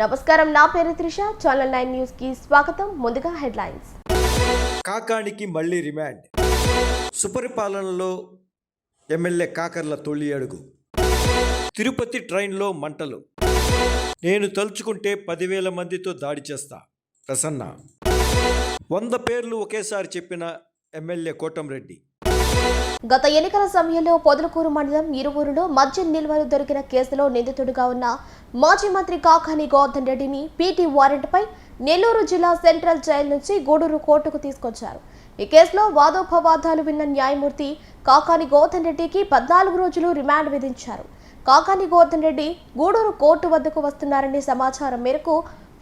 నమస్కారం నా పేరు త్రిష. ఛానల్ నైన్ న్యూస్కి స్వాగతం. ముందుగా హెడ్లైన్స్. కాకానికి మళ్ళీ రిమాండ్. సుపరిపాలనలో ఎమ్మెల్యే కాకర్ల తొలి అడుగు. తిరుపతి ట్రైన్లో మంటలు. నేను తలుచుకుంటే పదివేల మందితో దాడి చేస్తా. ప్రసన్న. వంద పేర్లు ఒకేసారి చెప్పిన ఎమ్మెల్యే కోటంరెడ్డి. గత ఎన్నికల సమయంలో పొదలకూరు మండలం ఇరువురులో మద్యం నిల్వలు దొరికిన కేసులో నిందితుడిగా ఉన్న మాజీ మంత్రి కాకాని గోవర్ధన్ రెడ్డిని పీటీ వారెంట్పై నెల్లూరు జిల్లా సెంట్రల్ జైలు నుంచి గూడూరు కోర్టుకు తీసుకొచ్చారు. ఈ కేసులో వాదోపవాదాలు విన్న న్యాయమూర్తి కాకాని గోవర్ధన్ రెడ్డికి పద్నాలుగు రోజులు రిమాండ్ విధించారు. కాకాని గోవర్ధన్ రెడ్డి గూడూరు కోర్టు వద్దకు వస్తున్నారనే సమాచారం మేరకు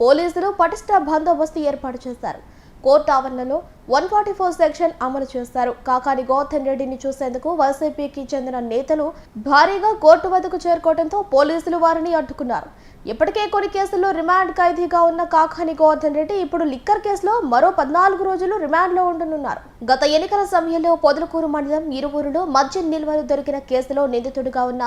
పోలీసులు పటిష్ట బందోబస్తు ఏర్పాటు చేశారు. కోర్టు ఆవరణలో వన్ ఫార్టీ ఫోర్ సెక్షన్ అమలు చేస్తారు. కాకాని గౌతమ్ రెడ్డిని చూసేందుకు వైసీపీకి చెందిన నేతలు భారీగా కోర్టు వద్దకు చేరుకోవడంతో పోలీసులు వారిని అడ్డుకున్నారు. ఇప్పటికే కొన్ని కేసుల్లో రిమాండ్ ఖైదీగా ఉన్న కాకాని గోవర్ధన్ రెడ్డి ఇప్పుడు లిక్కర్ కేసులో మరో పద్నాలుగు రోజులు రిమాండ్లో ఉండనున్నారు. గత ఎన్నికల సమయంలో పొదలకూరు మండలం ఇరువురులో మద్యం నిల్వలు దొరికిన కేసులో నిందితుడిగా ఉన్న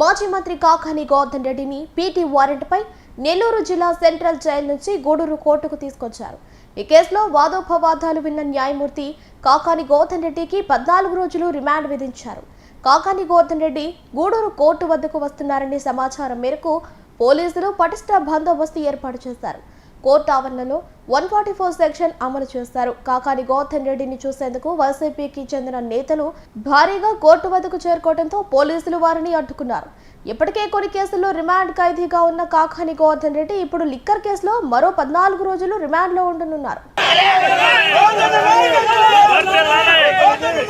మాజీ మంత్రి కాకాని గోవర్ధన్ రెడ్డిని పీటీ వారెంట్పై నెల్లూరు జిల్లా సెంట్రల్ జైలు నుంచి గూడూరు కోర్టుకు తీసుకొచ్చారు. ఈ కేసులో వాదోపవాదాలు విన్న న్యాయమూర్తి కాకాని గౌతమ్ రెడ్డికి పద్నాలుగు రోజులు రిమాండ్ విధించారు. కాకాని గౌతమ్ రెడ్డి గూడూరు కోర్టు వద్దకు వస్తున్నారనే సమాచారం మేరకు పోలీసులు పటిష్ట బందోబస్తు ఏర్పాటు చేశారు. కోర్టు ఆవరణలో వన్ ఫార్టీ ఫోర్ సెక్షన్ అమలు చేస్తారు. కాకాని గౌతమ్ రెడ్డిని చూసేందుకు వైసీపీకి చెందిన నేతలు భారీగా కోర్టు వద్దకు చేరుకోవడంతో పోలీసులు వారిని అడ్డుకున్నారు. ఇప్పటికే కొన్ని కేసుల్లో రిమాండ్ ఖైదీగా ఉన్న కాకాని గోవర్ధన్ రెడ్డి ఇప్పుడు లిక్కర్ కేసులో మరో పద్నాలుగు రోజులు రిమాండ్లో ఉండనున్నారు.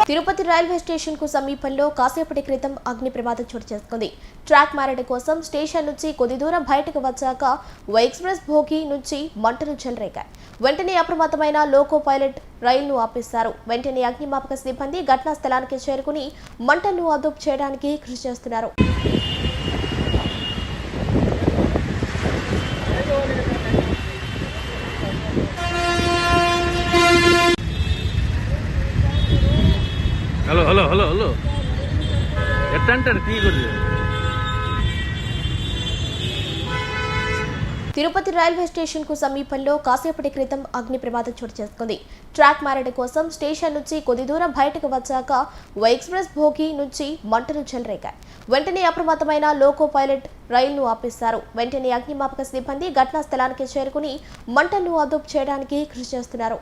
తిరుపతి రైల్వే స్టేషన్కు సమీపంలో కాసేపటి క్రితం అగ్ని ప్రమాదం చోటు చేసుకుంది. ట్రాక్ మారడం కోసం స్టేషన్ నుంచి కొద్ది దూరం బయటకు వచ్చాక ఓ ఎక్స్ప్రెస్ భోగి నుంచి మంటలు చెలరేగాయి. వెంటనే అప్రమత్తమైన లోకో పైలట్ రైలును ఆపేశారు. వెంటనే అగ్నిమాపక సిబ్బంది ఘటనా స్థలానికి చేరుకుని మంటలను అదుపు చేయడానికి కృషి చేస్తున్నారు. Hello hello. హలో ఎట్ట అంటారు తీయకూడదు తిరుపతి రైల్వే స్టేషన్కు సమీపంలో కాసేపటి క్రితం అగ్ని ప్రమాదం చోటు చేసుకుంది. ట్రాక్ మారడం కోసం స్టేషన్ నుంచి కొద్ది దూరం బయటకు వచ్చాక ఓ ఎక్స్ప్రెస్ భోగి నుంచి మంటలు చెలరేగాయి. వెంటనే అప్రమత్తమైన లోకో పైలట్ రైలును ఆపేశారు. వెంటనే అగ్నిమాపక సిబ్బంది ఘటనా స్థలానికి చేరుకుని మంటలను అదుపు చేయడానికి కృషి చేస్తున్నారు.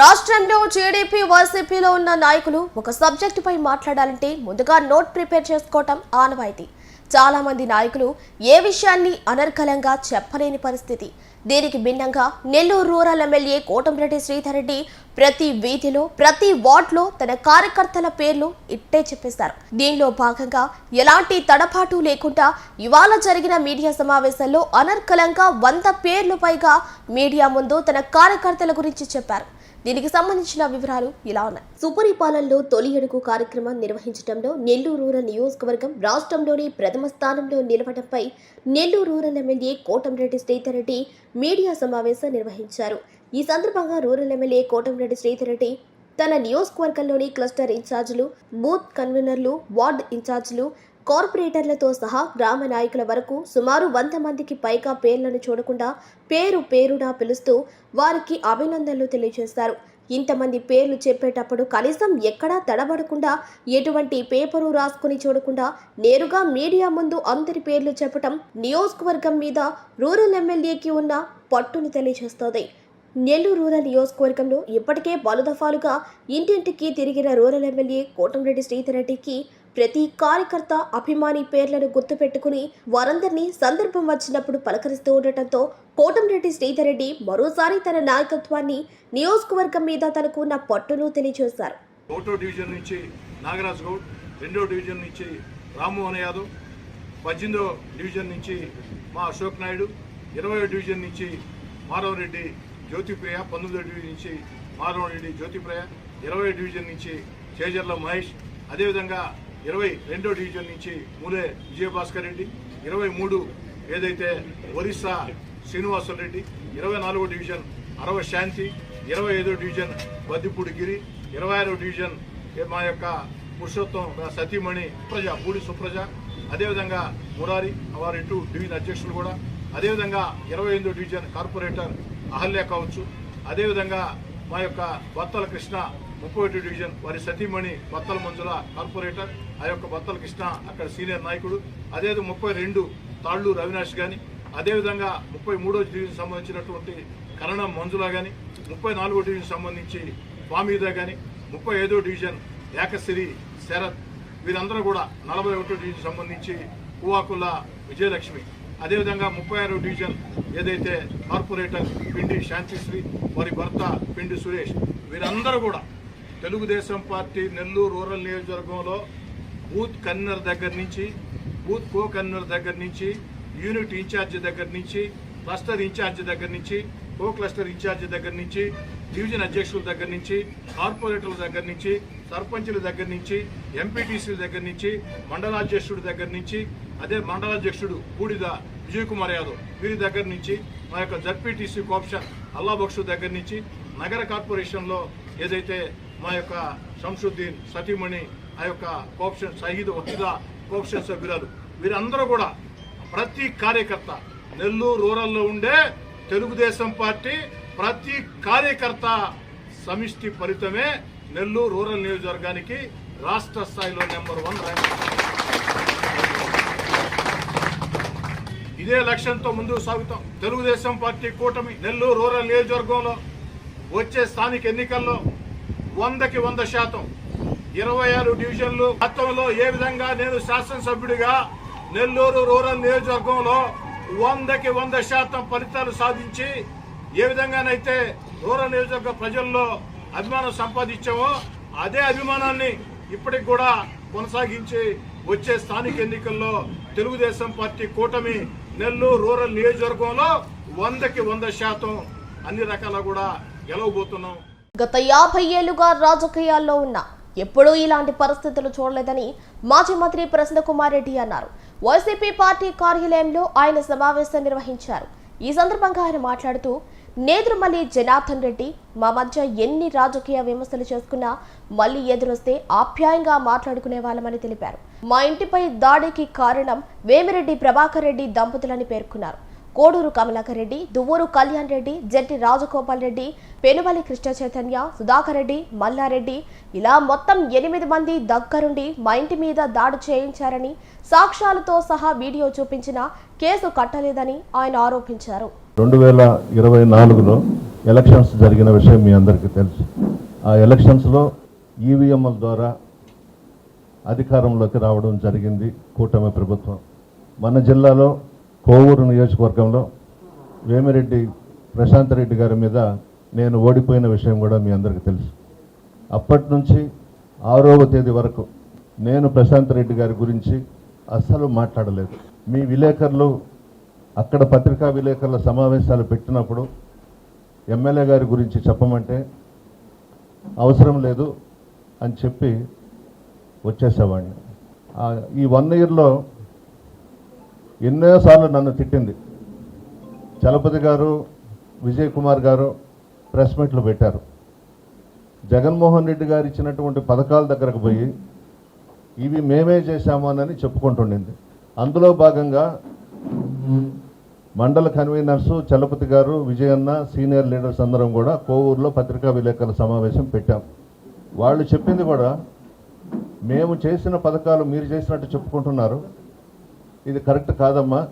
రాష్ట్రంలో టీడీపీ వైసీపీలో ఉన్న నాయకులు ఒక సబ్జెక్టుపై మాట్లాడాలంటే ముందుగా నోట్ ప్రిపేర్ చేసుకోవటం ఆనవాయితీ. చాలామంది నాయకులు ఏ విషయాన్ని అనర్కలంగా చెప్పలేని పరిస్థితి. దీనికి భిన్నంగా నెల్లూరు రూరల్ ఎమ్మెల్యే కోటంరెడ్డి శ్రీధర్ రెడ్డి ప్రతి వీధిలో ప్రతి వార్డులో తన కార్యకర్తల పేర్లు ఇట్టే చెప్పేశారు. దీనిలో భాగంగా ఎలాంటి తడపాటు లేకుండా ఇవాళ జరిగిన మీడియా సమావేశంలో అనర్కలంగా వంద పేర్లు పైగా మీడియా ముందు తన కార్యకర్తల గురించి చెప్పారు. దీనికి సంబంధించిన వివరాలు ఇలా ఉన్నాయి. సుపరిపాలనలో తొలి అడుగు కార్యక్రమం నిర్వహించడంలో నెల్లూరు రూరల్ నియోజకవర్గం రాష్ట్రంలోని ప్రథమ స్థానంలో నిలవడంపై Nellore rural MLA Kotamreddy Sridhar Reddy media సమావేశం నిర్వహించారు. ఈ సందర్భంగా రూరల్ ఎమ్మెల్యే కోటంరెడ్డి శ్రీధర్ రెడ్డి తన నియోజకవర్గంలోని క్లస్టర్ ఇన్ఛార్జీలు బూత్ కన్వీనర్లు వార్డ్ ఇన్ఛార్జీలు కార్పొరేటర్లతో సహా గ్రామ నాయకుల వరకు సుమారు వంద మందికి పైగా పేర్లను చూడకుండా పేరు పేరున పిలుస్తూ వారికి అభినందనలు తెలియజేశారు ఇంతమంది పేర్లు చెప్పేటప్పుడు కనీసం ఎక్కడా తడబడకుండా ఎటువంటి పేపరు రాసుకుని చూడకుండా నేరుగా మీడియా ముందు అందరి పేర్లు చెప్పటం నియోజకవర్గం మీద రూరల్ ఎమ్మెల్యేకి ఉన్న పట్టును తెలియజేస్తోంది. నెల్లూరు రూరల్ నియోజకవర్గంలో ఇప్పటికే పలు దఫాలుగా ఇంటింటికి తిరిగిన రూరల్ ఎమ్మెల్యే కోటంరెడ్డి శ్రీధర్ రెడ్డికి ప్రతి కార్యకర్త అభిమాని పేర్లను గుర్తుపెట్టుకుని వారందరినీ సందర్భం వచ్చినప్పుడు పలకరిస్తూ ఉండటంతో కోటంరెడ్డి శ్రీధర్ రెడ్డి మరోసారి తన నాయకత్వాన్ని నియోజకవర్గం మీద తనకు ఉన్న పట్టును తెలియజేశారు. ఒకటో డివిజన్ నుంచి నాగరాజ్ గౌడ్ రెండో డివిజన్ నుంచి రామ్మోహన్ యాదవ్ పద్దెనిమిదో డివిజన్ నుంచి మా అశోక్ నాయుడు ఇరవయో డివిజన్ నుంచి మాధవరెడ్డి జ్యోతిప్రియ పంతొమ్మిదో డివిజన్ నుంచి మాధవరెడ్డి జ్యోతిప్రియ ఇరవై డివిజన్ నుంచి చేజర్ల మహేష్ అదేవిధంగా ఇరవై రెండో డివిజన్ నుంచి మూలే విజయభాస్కర్ రెడ్డి ఇరవై మూడు ఏదైతే ఒరిస్సా శ్రీనివాసులు రెడ్డి ఇరవై నాలుగో డివిజన్ అరవ శాంతి ఇరవై ఐదో డివిజన్ బద్దిపూడి గిరి ఇరవై ఆరో డివిజన్ ఏ మా యొక్క పురుషోత్తం సతీమణి సుప్రజ పూడి సుప్రజ అదేవిధంగా మురారి వారి ఇటు డివిజన్ అధ్యక్షులు కూడా. అదేవిధంగా ఇరవై ఎనిమిదో డివిజన్ కార్పొరేటర్ అహల్య కావచ్చు. అదేవిధంగా మా యొక్క బత్తల కృష్ణ ముప్పై ఒకటి డివిజన్ వారి సతీమణి బత్తల మంజుల కార్పొరేటర్. ఆ యొక్క బత్తల కృష్ణ అక్కడ సీనియర్ నాయకుడు. అదే ముప్పై రెండు తాళ్ళు రవినాష్ కానీ అదేవిధంగా ముప్పై మూడో డివిజన్ సంబంధించినటువంటి కరణం మంజుల కానీ ముప్పై నాలుగో డివిజన్ సంబంధించి వామీద కానీ ముప్పై ఐదో డివిజన్ ఏకశ్రీ శరత్ వీరందరూ కూడా నలభై ఒకటో డివిజన్ సంబంధించి కువాకుల విజయలక్ష్మి. అదేవిధంగా ముప్పై ఆరో డివిజన్ ఏదైతే కార్పొరేటర్ పిండి శాంతిశ్రీ వారి భర్త పిండి సురేష్ వీరందరూ కూడా తెలుగుదేశం పార్టీ నెల్లూరు రూరల్ నియోజకవర్గంలో బూత్ కన్వీనర్ దగ్గర నుంచి బూత్ కో కన్వీనర్ దగ్గర నుంచి యూనిట్ ఇన్ఛార్జ్ దగ్గర నుంచి క్లస్టర్ ఇన్ఛార్జ్ దగ్గర నుంచి కో క్లస్టర్ ఇన్ఛార్జ్ దగ్గర నుంచి డివిజన్ అధ్యక్షుల దగ్గర నుంచి కార్పొరేటర్ల దగ్గర నుంచి సర్పంచుల దగ్గర నుంచి ఎంపీటీసీల దగ్గర నుంచి మండలాధ్యక్షుడి దగ్గర నుంచి అదే మండలాధ్యక్షుడు బూడిద విజయ్ కుమార్ యాదవ్ వీరి దగ్గర నుంచి మా యొక్క జడ్పీటీసీ కోప్షన్ అల్లాబక్షు దగ్గర నుంచి నగర కార్పొరేషన్లో ఏదైతే మా యొక్క శంసుద్దీన్ సతీమణి ఆ యొక్క కోప్షన్ సహీద్ వకీదా కోప్షన్ సభ్యురాలు వీరందరూ కూడా ప్రతి కార్యకర్త నెల్లూరు రూరల్లో ఉండే తెలుగుదేశం పార్టీ ప్రతి కార్యకర్త సమిష్టి ఫలితమే నెల్లూరు రూరల్ నియోజకవర్గానికి రాష్ట్ర స్థాయిలో నెంబర్ వన్ ర్యాంక్. ఇదే లక్ష్యంతో ముందుకు సాగుతాం. తెలుగుదేశం పార్టీ కూటమి నెల్లూరు రూరల్ నియోజకవర్గంలో వచ్చే స్థానిక ఎన్నికల్లో వందకి వంద శాతం. ఇరవై ఆరు డివిజన్లు గతంలో ఏ విధంగా నేను శాసనసభ్యుడిగా నెల్లూరు రూరల్ నియోజకవర్గంలో వందకి వంద శాతం ఫలితాలు సాధించి ఏ విధంగానైతే రూరల్ నియోజకవర్గ ప్రజల్లో అభిమానం సంపాదించామో అదే అభిమానాన్ని ఇప్పటికి కూడా కొనసాగించి వచ్చే స్థానిక ఎన్నికల్లో తెలుగుదేశం పార్టీ కూటమి నెల్లూరు రూరల్ నియోజకవర్గంలో వందకి వంద శాతం అన్ని రకాల కూడా గెలవబోతున్నాం. గత యాభై ఏళ్ళుగా రాజకీయాల్లో ఉన్న ఎప్పుడూ ఇలాంటి పరిస్థితులు చూడలేదని మాజీ మంత్రి ప్రసన్న రెడ్డి అన్నారు. వైసీపీ పార్టీ కార్యాలయంలో ఆయన సమావేశం నిర్వహించారు. ఈ సందర్భంగా ఆయన మాట్లాడుతూ నేదురుమల్లి జనార్దన్ రెడ్డి మా మధ్య ఎన్ని రాజకీయ విమర్శలు చేసుకున్నా మళ్ళీ ఎదురొస్తే ఆప్యాయంగా మాట్లాడుకునే వాళ్ళమని తెలిపారు. మా ఇంటిపై దాడికి కారణం వేమిరెడ్డి ప్రభాకర్ రెడ్డి దంపతులని పేర్కొన్నారు. కోడూరు కమలాకర్ రెడ్డి దువ్వూరు కళ్యాణ్ రెడ్డి జట్టి రాజగోపాల్ రెడ్డి పెనుమలి కృష్ణ చైతన్య సుధాకర్ రెడ్డి మల్లారెడ్డి ఇలా మొత్తం ఎనిమిది మంది దగ్గరుండి మా ఇంటి మీద దాడి చేయించారని సాక్ష్యాలతో సహా వీడియో చూపించిన కేసు కట్టలేదని ఆయన ఆరోపించారు. రెండు వేల ఇరవై నాలుగులో ఎలక్షన్స్ జరిగిన విషయం మీ అందరికీ తెలుసు. ఆ ఎలక్షన్స్లో ఈవీఎంల ద్వారా అధికారంలోకి రావడం జరిగింది కూటమి ప్రభుత్వం. మన జిల్లాలో కోవూరు నియోజకవర్గంలో వేమిరెడ్డి ప్రశాంత్ రెడ్డి గారి మీద నేను ఓడిపోయిన విషయం కూడా మీ అందరికీ తెలుసు. అప్పటి నుంచి ఆరవ తేదీ వరకు నేను ప్రశాంత్ రెడ్డి గారి గురించి అస్సలు మాట్లాడలేదు. మీ విలేకరులు అక్కడ పత్రికా విలేకరుల సమావేశాలు పెట్టినప్పుడు ఎమ్మెల్యే గారి గురించి చెప్పమంటే అవసరం లేదు అని చెప్పి వచ్చేసేవాడిని. ఈ వన్ ఇయర్లో ఎన్నోసార్లు నన్ను తిట్టింది. చలపతి గారు విజయ్ కుమార్ గారు ప్రెస్ మీట్లు పెట్టారు. జగన్మోహన్ రెడ్డి గారు ఇచ్చినటువంటి పథకాల దగ్గరకు పోయి ఇవి మేమే చేశాము అని చెప్పుకుంటుండింది. అందులో భాగంగా మండల కన్వీనర్స్ చలపతి గారు విజయన్న సీనియర్ లీడర్స్ అందరం కూడా కోవూరులో పత్రికా విలేకరుల సమావేశం పెట్టాం. వాళ్ళు చెప్పింది కూడా మేము చేసిన పథకాలు మీరు చేసినట్టు చెప్పుకుంటున్నారు. ఇది కరెక్ట్ కాదమ్మా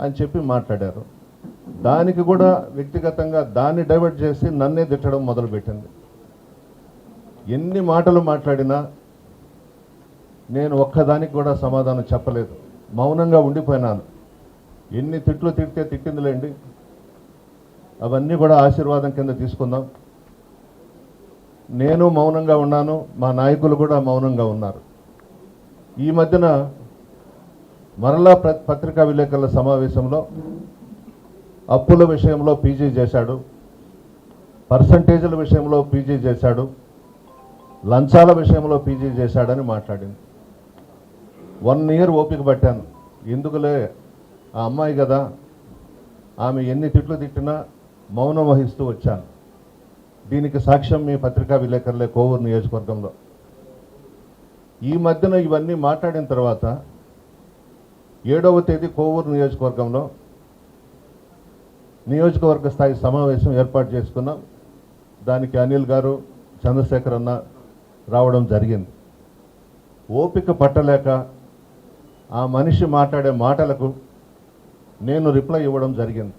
అని చెప్పి మాట్లాడారు. దానికి కూడా వ్యక్తిగతంగా దాన్ని డైవర్ట్ చేసి నన్నే తిట్టడం మొదలుపెట్టింది. ఎన్ని మాటలు మాట్లాడినా నేను ఒక్కదానికి కూడా సమాధానం చెప్పలేదు. మౌనంగా ఉండిపోయినాను. ఎన్ని తిట్లు తిట్టే తిట్టిందిలేండి. అవన్నీ కూడా ఆశీర్వాదం కింద తీసుకుందాం. నేను మౌనంగా ఉన్నాను. మా నాయకులు కూడా మౌనంగా ఉన్నారు. ఈ మధ్యన మరలా ప్ర- పత్రికా విలేకరుల సమావేశంలో అప్పుల విషయంలో పీజీ చేశాడు పర్సంటేజీల విషయంలో పీజీ చేశాడు లంచాల విషయంలో పీజీ చేశాడని మాట్లాడింది. వన్ ఇయర్ ఓపిక పట్టాను. ఎందుకులే? ఆ అమ్మాయి కదా. ఆమె ఎన్ని తిట్లు తిట్టినా మౌనం వహిస్తూ వచ్చాను. దీనికి సాక్ష్యం మీ పత్రికా విలేకరులే కోవూరు నియోజకవర్గంలో. ఈ మధ్యన ఇవన్నీ మాట్లాడిన తర్వాత ఏడవ తేదీ కోవూరు నియోజకవర్గంలో నియోజకవర్గ స్థాయి సమావేశం ఏర్పాటు చేసుకున్నాం. దానికి అనిల్ గారు చంద్రశేఖర్ అన్న రావడం జరిగింది. ఓపిక పట్టలేక ఆ మనిషి మాట్లాడే మాటలకు నేను రిప్లై ఇవ్వడం జరిగింది.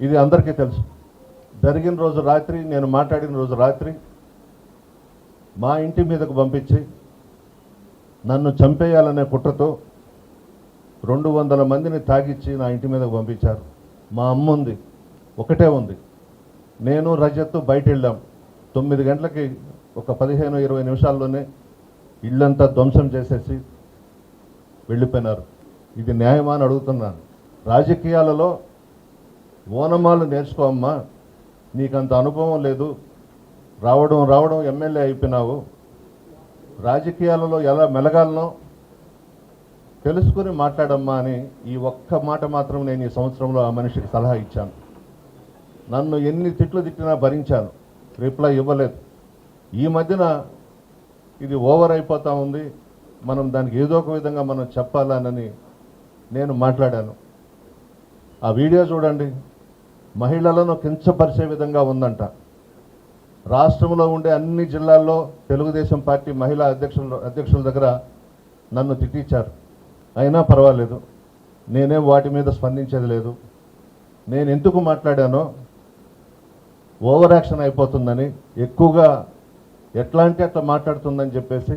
ఇది అందరికీ తెలుసు. జరిగిన రోజు రాత్రి నేను మాట్లాడిన రోజు రాత్రి మా ఇంటి మీదకు పంపించి నన్ను చంపేయాలనే కుట్రతో రెండు వందల మందిని తాగిచ్చి నా ఇంటి మీదకు పంపించారు. మా అమ్మ ఉంది ఒకటే ఉంది. నేను రజత్ బయట వెళ్ళాం తొమ్మిది గంటలకి ఒక పదిహేను ఇరవై నిమిషాల్లోనే ఇల్లంతా ధ్వంసం చేసేసి వెళ్ళిపోయినారు. ఇది న్యాయమా అని అడుగుతున్నాను. రాజకీయాలలో ఓనమాలు నేర్చుకోమ్మా నీకంత అనుభవం లేదు. రావడం రావడం ఎమ్మెల్యే అయిపోయినావు. రాజకీయాలలో ఎలా మెలగాలనో తెలుసుకుని మాట్లాడమ్మా అని ఈ ఒక్క మాట మాత్రం నేను ఈ సంవత్సరంలో ఆ మనిషికి సలహా ఇచ్చాను. నన్ను ఎన్ని తిట్లు తిట్టినా భరించాను. రిప్లై ఇవ్వలేదు. ఈ మధ్యన ఇది ఓవర్ అయిపోతూ ఉంది. మనం దానికి ఏదో ఒక విధంగా మనం చెప్పాలనని నేను మాట్లాడాను. ఆ వీడియో చూడండి. మహిళలను కించపరిచే విధంగా ఉందంట. రాష్ట్రంలో ఉండే అన్ని జిల్లాల్లో తెలుగుదేశం పార్టీ మహిళా అధ్యక్షుల అధ్యక్షుల దగ్గర నన్ను తిట్టించారు అయినా పర్వాలేదు. నేనేం వాటి మీద స్పందించేది లేదు. నేను ఎందుకు మాట్లాడానో ఓవర్ యాక్షన్ అయిపోతుందని ఎక్కువగా ఎట్లా అంటే అట్లా మాట్లాడుతుందని చెప్పేసి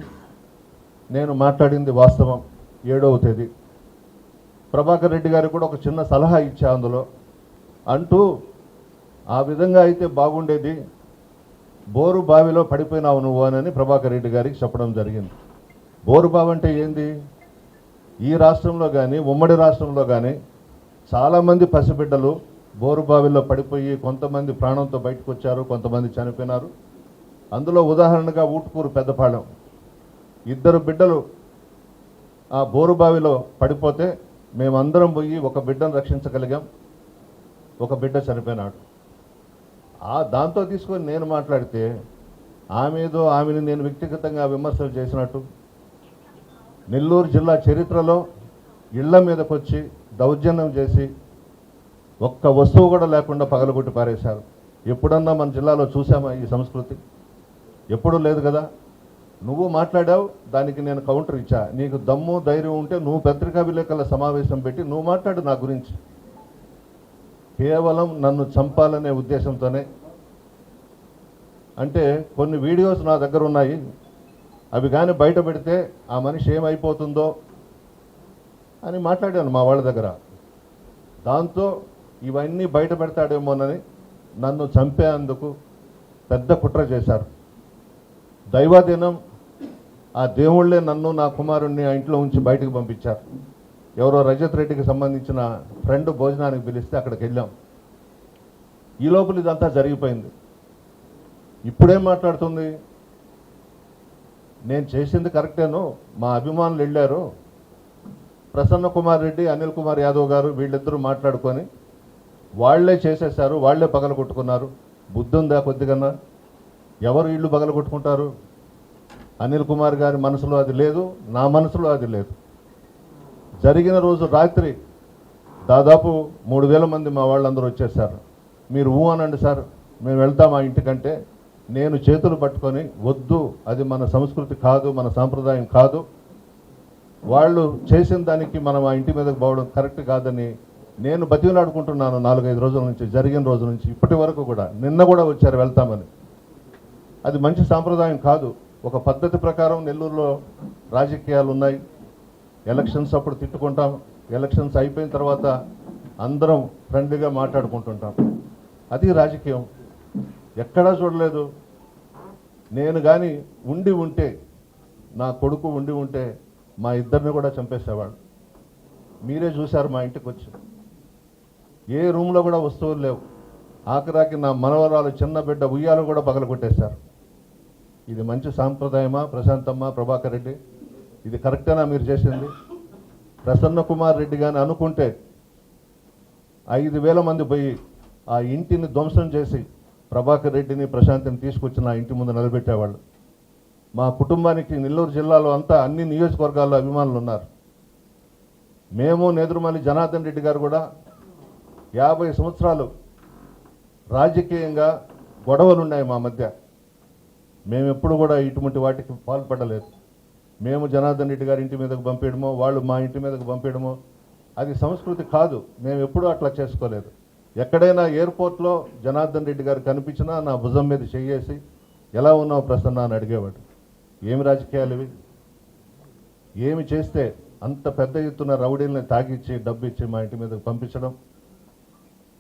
నేను మాట్లాడింది వాస్తవం ఏడవ తేదీ. ప్రభాకర్ రెడ్డి గారికి కూడా ఒక చిన్న సలహా ఇచ్చా అందులో. అంటూ ఆ విధంగా అయితే బాగుండేది బోరు బావిలో పడిపోయినావు నువ్వు అని ప్రభాకర్ రెడ్డి గారికి చెప్పడం జరిగింది. బోరు బావి అంటే ఏంది? ఈ రాష్ట్రంలో కానీ ఉమ్మడి రాష్ట్రంలో కానీ చాలామంది పసిబిడ్డలు బోరు బావిలో పడిపోయి కొంతమంది ప్రాణంతో బయటకు వచ్చారు కొంతమంది చనిపోయినారు. అందులో ఉదాహరణగా ఊటుకూరు పెద్దపాళెం ఇద్దరు బిడ్డలు ఆ బోరు బావిలో పడిపోతే మేమందరం పోయి ఒక బిడ్డను రక్షించగలిగాం. ఒక బిడ్డ చనిపోయినాడు. దాంతో తీసుకొని నేను మాట్లాడితే ఆమె ఏదో ఆమెను నేను వ్యక్తిగతంగా విమర్శలు చేసినట్టు. నెల్లూరు జిల్లా చరిత్రలో ఇళ్ళ మీదకి వచ్చి దౌర్జన్యం చేసి ఒక్క వస్తువు కూడా లేకుండా పగలగొట్టి పారేశారు. ఎప్పుడన్నా మన జిల్లాలో చూసామా ఈ సంస్కృతి? ఎప్పుడూ లేదు కదా. నువ్వు మాట్లాడావు దానికి నేను కౌంటర్ ఇచ్చా. నీకు దమ్ము ధైర్యం ఉంటే నువ్వు పత్రికా విలేకరుల సమావేశం పెట్టి నువ్వు మాట్లాడు నా గురించి. కేవలం నన్ను చంపాలనే ఉద్దేశంతోనే. అంటే కొన్ని వీడియోస్ నా దగ్గర ఉన్నాయి. అవి కానీ బయట పెడితే ఆ మనిషి ఏమైపోతుందో అని మాట్లాడాను మా వాళ్ళ దగ్గర. దాంతో ఇవన్నీ బయట పెడతాడేమోనని నన్ను చంపేందుకు పెద్ద కుట్ర చేశారు. దైవాధీనం ఆ దేవుళ్ళే నన్ను నా కుమారుణ్ణి ఆ ఇంట్లో ఉంచి బయటకు పంపించారు. ఎవరో రజత్ రెడ్డికి సంబంధించిన ఫ్రెండ్ భోజనానికి పిలిస్తే అక్కడికి వెళ్ళాం. ఈ లోపల ఇదంతా జరిగిపోయింది. ఇప్పుడేం మాట్లాడుతుంది? నేను చేసింది కరెక్టేను? మా అభిమానులు వెళ్ళారు. ప్రసన్న కుమార్ రెడ్డి అనిల్ కుమార్ యాదవ్ గారు వీళ్ళిద్దరూ మాట్లాడుకొని వాళ్ళే చేసేసారు వాళ్ళే పగల కొట్టుకున్నారు. బుద్ధి ఉందా ఎవరు ఇళ్ళు పగల కొట్టుకుంటారు? అనిల్ కుమార్ గారి మనసులో అది లేదు నా మనసులో అది లేదు. జరిగిన రోజు రాత్రి దాదాపు మూడు వేల మంది మా వాళ్ళందరూ వచ్చేసారు మీరు ఊ అనండి సార్ మేము వెళ్తాం ఆ ఇంటికంటే. నేను చేతులు పట్టుకొని వద్దు అది మన సంస్కృతి కాదు మన సాంప్రదాయం కాదు. వాళ్ళు చేసిన దానికి మనం ఆ ఇంటి మీదకి పోవడం కరెక్ట్ కాదని నేను బతికిలాడుకుంటున్నాను నాలుగైదు రోజుల నుంచి జరిగిన రోజు నుంచి ఇప్పటి వరకు కూడా. నిన్న కూడా వచ్చారు వెళ్తామని. అది మంచి సాంప్రదాయం కాదు. ఒక పద్ధతి ప్రకారం నెల్లూరులో రాజకీయాలు ఉన్నాయి ఎలక్షన్స్ అప్పుడు తిట్టుకుంటాం. ఎలక్షన్స్ అయిపోయిన తర్వాత అందరం ఫ్రెండ్లీగా మాట్లాడుకుంటుంటాం. అది రాజకీయం. ఎక్కడా చూడలేదు. నేను కానీ ఉండి ఉంటే నా కొడుకు ఉండి ఉంటే మా ఇద్దరిని కూడా చంపేసేవాడు. మీరే చూశారు మా ఇంటికి వచ్చి. ఏ రూమ్లో కూడా వస్తువులు లేవు. ఆఖరాకి నా మనవరాలు చిన్న బిడ్డ ఉయ్యాలు కూడా పగలగొట్టేశారు. ఇది మంచి సాంప్రదాయమా? ప్రశాంతమ్మ ప్రభాకర్ రెడ్డి? ఇది కరెక్టేనా మీరు చేసింది? ప్రసన్న కుమార్ రెడ్డి కానీ అనుకుంటే ఐదు వేల మంది పోయి ఆ ఇంటిని ధ్వంసం చేసి ప్రభాకర్ రెడ్డిని ప్రశాంతిని తీసుకొచ్చి నా ఇంటి ముందు నిలబెట్టేవాళ్ళు. మా కుటుంబానికి నెల్లూరు జిల్లాలో అంతా అన్ని నియోజకవర్గాల్లో అభిమానులు ఉన్నారు. మేము నేదురుమల్లి జనార్దన్ రెడ్డి గారు కూడా యాభై సంవత్సరాలు రాజకీయంగా గొడవలు ఉన్నాయి మా మధ్య. మేము ఎప్పుడు కూడా ఇటువంటి వాటికి పాల్పడలేదు. మేము జనార్దన్ రెడ్డి గారి ఇంటి మీదకు పంపించడమో వాళ్ళు మా ఇంటి మీదకు పంపించడమో అది సంస్కృతి కాదు. మేము ఎప్పుడూ అట్లా చేసుకోలేదు. ఎక్కడైనా ఎయిర్పోర్ట్లో జనార్దన్ రెడ్డి గారు కనిపించినా నా భుజం మీద చెయ్యేసి ఎలా ఉన్నావు ప్రసన్న? అని అడిగేవాడు. ఏమి రాజకీయాలు ఇవి? ఏమి చేస్తే అంత పెద్ద ఎత్తున రౌడీల్ని తాగిచ్చి డబ్బు ఇచ్చి మా ఇంటి మీదకు పంపించడం?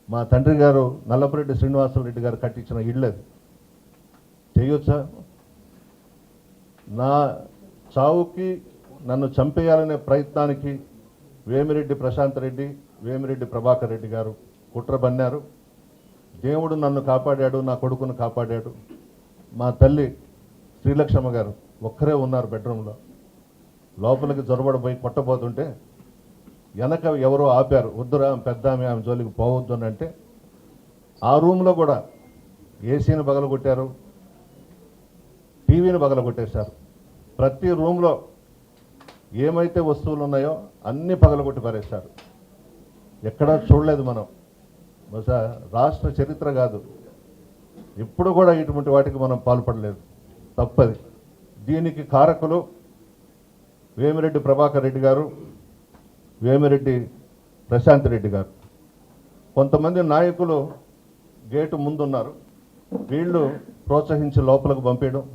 మా తండ్రి గారు నల్లపురెడ్డి శ్రీనివాసరెడ్డి గారు కట్టించిన ఇళ్ళది. చేయొచ్చా? నా చావుకి నన్ను చంపేయాలనే ప్రయత్నానికి వేమిరెడ్డి ప్రశాంత్ రెడ్డి వేమిరెడ్డి ప్రభాకర్ రెడ్డి గారు కుట్ర బన్నారు. దేవుడు నన్ను కాపాడాడు నా కొడుకును కాపాడాడు. మా తల్లి శ్రీలక్ష్మ గారు ఒక్కరే ఉన్నారు బెడ్రూమ్లో. లోపలికి జొరబడిపోయి కొట్టబోతుంటే వెనక ఎవరో ఆపారు. వద్దురా ఆమె పెద్ద ఆమె ఆమె జోలికి పోవద్దు అని అంటే ఆ రూమ్లో కూడా ఏసీని పగలగొట్టారు? టీవీని బగలగొట్టేశారు ప్రతి రూమ్లో ఏమైతే వస్తువులు ఉన్నాయో అన్నీ పగలగొట్టి పారేశారు ఎక్కడా చూడలేదు మనం. బహుశా రాష్ట్ర చరిత్ర కాదు. ఎప్పుడు కూడా ఇటువంటి వాటికి మనం పాల్పడలేదు. తప్పది. దీనికి కారకులు వేమిరెడ్డి ప్రభాకర్ రెడ్డి గారు వేమిరెడ్డి ప్రశాంత్ రెడ్డి గారు. కొంతమంది నాయకులు గేటు ముందున్నారు. వీళ్ళు ప్రోత్సహించి లోపలికి పంపించడం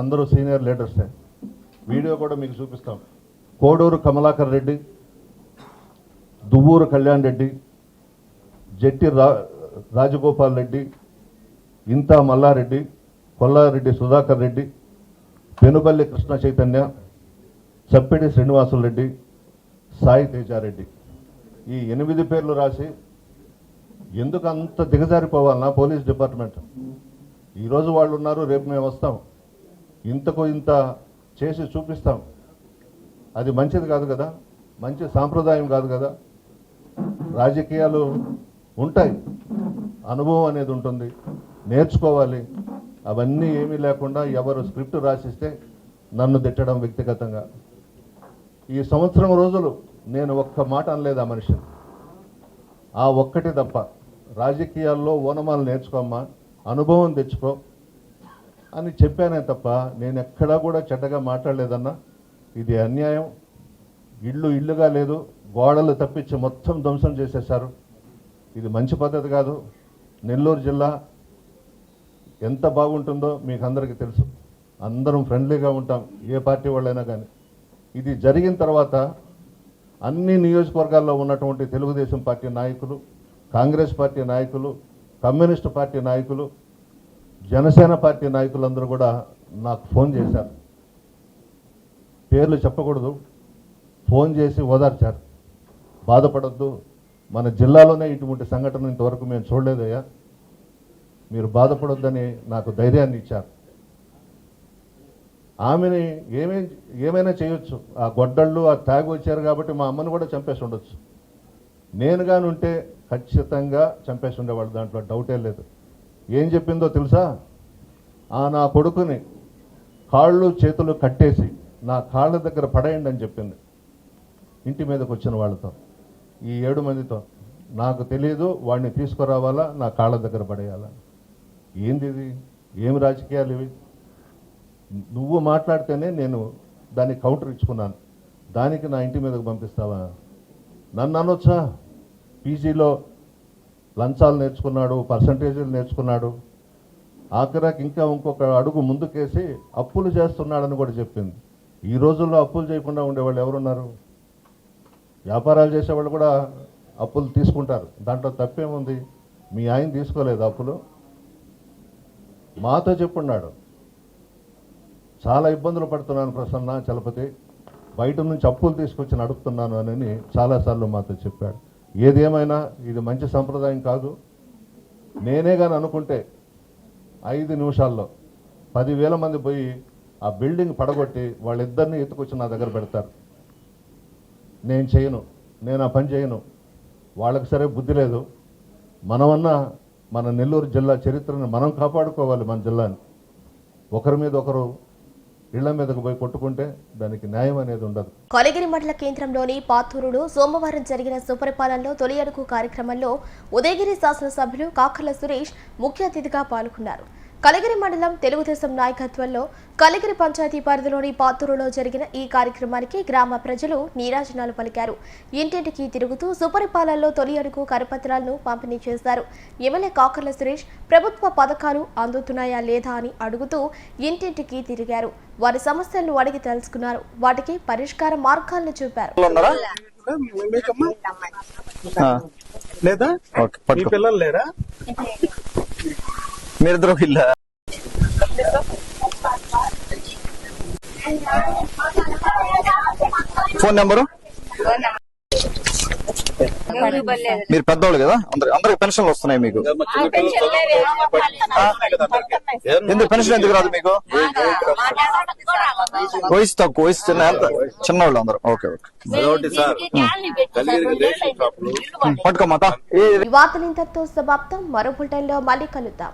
అందరూ సీనియర్ లీడర్సే. వీడియో కూడా మీకు చూపిస్తాం. కోడూరు కమలాకర్ రెడ్డి దువ్వూరు కళ్యాణ్ రెడ్డి జట్టి రా రాజగోపాల్ రెడ్డి ఇంతా మల్లారెడ్డి కొల్లారెడ్డి సుధాకర్ రెడ్డి పెనుబల్లి కృష్ణ చైతన్య చప్పిడి శ్రీనివాసులు రెడ్డి సాయి తేజారెడ్డి. ఈ ఎనిమిది పేర్లు రాసి ఎందుకు అంత దిగజారిపోవాలన్నా పోలీస్ డిపార్ట్మెంట్? ఈరోజు వాళ్ళు ఉన్నారు రేపు మేము వస్తాం. ఇంతకు ఇంత చేసి చూపిస్తాం. అది మంచిది కాదు కదా? మంచి సాంప్రదాయం కాదు కదా? రాజకీయాలు ఉంటాయి. అనుభవం అనేది ఉంటుంది. నేర్చుకోవాలి. అవన్నీ ఏమీ లేకుండా ఎవరు స్క్రిప్ట్ రాసిస్తే నన్ను తిట్టడం వ్యక్తిగతంగా. ఈ సంవత్సరం రోజులు నేను ఒక్క మాట అనలేదు ఆ మనిషిని. ఆ ఒక్కటి తప్ప. రాజకీయాల్లో ఓనమాలు నేర్చుకోమ్మా. అనుభవం తెచ్చుకో. అని చెప్పానే తప్ప నేను ఎక్కడా కూడా చెడ్డగా మాట్లాడలేదన్నా. ఇది అన్యాయం. ఇల్లు ఇల్లుగా లేదు. గోడలు తప్పించి మొత్తం ధ్వంసం చేసేశారు. ఇది మంచి పద్ధతి కాదు. నెల్లూరు జిల్లా ఎంత బాగుంటుందో మీకు అందరికీ తెలుసు. అందరం ఫ్రెండ్లీగా ఉంటాం ఏ పార్టీ వాళ్ళైనా కానీ. ఇది జరిగిన తర్వాత అన్ని నియోజకవర్గాల్లో ఉన్నటువంటి తెలుగుదేశం పార్టీ నాయకులు కాంగ్రెస్ పార్టీ నాయకులు కమ్యూనిస్ట్ పార్టీ నాయకులు జనసేన పార్టీ నాయకులందరూ కూడా నాకు ఫోన్ చేశారు. పేర్లు చెప్పకూడదు. ఫోన్ చేసి ఓదార్చారు. బాధపడద్దు. మన జిల్లాలోనే ఇటువంటి సంఘటన ఇంతవరకు మేము చూడలేదయ్యా. మీరు బాధపడొద్దని నాకు ధైర్యాన్ని ఇచ్చారు. ఆమెని ఏమేం ఏమైనా చేయొచ్చు. ఆ గొడ్డళ్ళు ఆ తాగి వచ్చారు కాబట్టి మా అమ్మని కూడా చంపేసి ఉండొచ్చు. నేను ఉంటే ఖచ్చితంగా చంపేసి ఉండేవాళ్ళు దాంట్లో డౌటే లేదు. ఏం చెప్పిందో తెలుసా? ఆ నా కొడుకుని కాళ్ళు చేతులు కట్టేసి నా కాళ్ళ దగ్గర పడేయండి అని చెప్పింది. ఇంటి మీదకి వచ్చిన వాళ్ళతో. ఈ ఏడు మందితో. నాకు తెలియదు వాడిని తీసుకురావాలా నా కాళ్ళ దగ్గర పడేయాలా? ఏంది ఇది? ఏమి రాజకీయాలు ఇవి? నువ్వు మాట్లాడితేనే నేను దాన్ని కౌంటర్ ఇచ్చుకున్నాను. దానికి నా ఇంటి మీదకు పంపిస్తావా? నన్ను అనొచ్చా? పీజీలో లంచాలు నేర్చుకున్నాడు పర్సంటేజీలు నేర్చుకున్నాడు. ఆఖరాకి ఇంకా ఇంకొక అడుగు ముందుకేసి అప్పులు చేస్తున్నాడని కూడా చెప్పింది. ఈ రోజుల్లో అప్పులు చేయకుండా ఉండేవాళ్ళు ఎవరున్నారు? వ్యాపారాలు చేసేవాళ్ళు కూడా అప్పులు తీసుకుంటారు. దాంట్లో తప్పేముంది? మీ ఆయన తీసుకోలేదు అప్పులు. మాతో చెప్పున్నాడు. చాలా ఇబ్బందులు పడుతున్నాను ప్రసన్న చలపతి. బయట నుంచి అప్పులు తీసుకొచ్చి నడుపుతున్నాను అని చాలాసార్లు మాతో చెప్పాడు. ఏదేమైనా ఇది మంచి సంప్రదాయం కాదు. నేనే కానీ అనుకుంటే ఐదు నిమిషాల్లో పదివేల మంది పోయి ఆ బిల్డింగ్ పడగొట్టి వాళ్ళిద్దరిని ఎత్తుకొచ్చి నా దగ్గర పెడతారు. నేను చేయను. నేను ఆ పని చేయను. వాళ్ళకి సరే బుద్ధి లేదు. మనమన్నా మన నెల్లూరు జిల్లా చరిత్రను మనం కాపాడుకోవాలి మన జిల్లాని. ఒకరి మీద ఒకరు ఇళ్ళ మీదకు పోయి కొట్టుకుంటే దానికి న్యాయం అనేది ఉండదు. కొలగిరి మండల కేంద్రంలోని పాతూరులో సోమవారం జరిగిన సుపరిపాలనలో తొలి అడుగు కార్యక్రమంలో ఉదయగిరి శాసనసభ్యులు కాకర్ల సురేష్ ముఖ్య అతిథిగా పాల్గొన్నారు. కలిగిరి మండలం తెలుగుదేశం నాయకత్వంలో కలిగిరి పంచాయతీ పరిధిలోని పాతూరులో జరిగిన ఈ కార్యక్రమానికి గ్రామ ప్రజలు నీరాజనాలు పలికారు. ఇంటింటికి తిరుగుతూ సుపరిపాలనలో తొలి అడుగు కరపత్రాలను పంపిణీ చేశారు. ఎమ్మెల్యే కాకర్ల సురేష్ ప్రభుత్వ పథకాలు అందుతున్నాయా లేదా అని అడుగుతూ ఇంటింటికి తిరిగారు. వారి సమస్యలను అడిగి తెలుసుకున్నారు. వాటికి పరిష్కార మార్గాలను చూపారు. లేదా? మీ పిల్లలు లేరా? మీరిద్దరు ఇల్లా ఫోన్ నెంబరు? మీరు పెద్దవాళ్ళు కదా? అందరి అందరికి పెన్షన్లు వస్తున్నాయి మీకు. ఎందుకు? పెన్షన్ ఎందుకు రాదు మీకు? వయసు తక్కువ వయసు చిన్న చిన్నవాళ్ళు అందరూ. Okay okay. పట్టుకోమాత ఈ వార్తలు ఇంతటితో సమాప్తం. మరో బులెటిన్లో మళ్ళీ కలుద్దాం.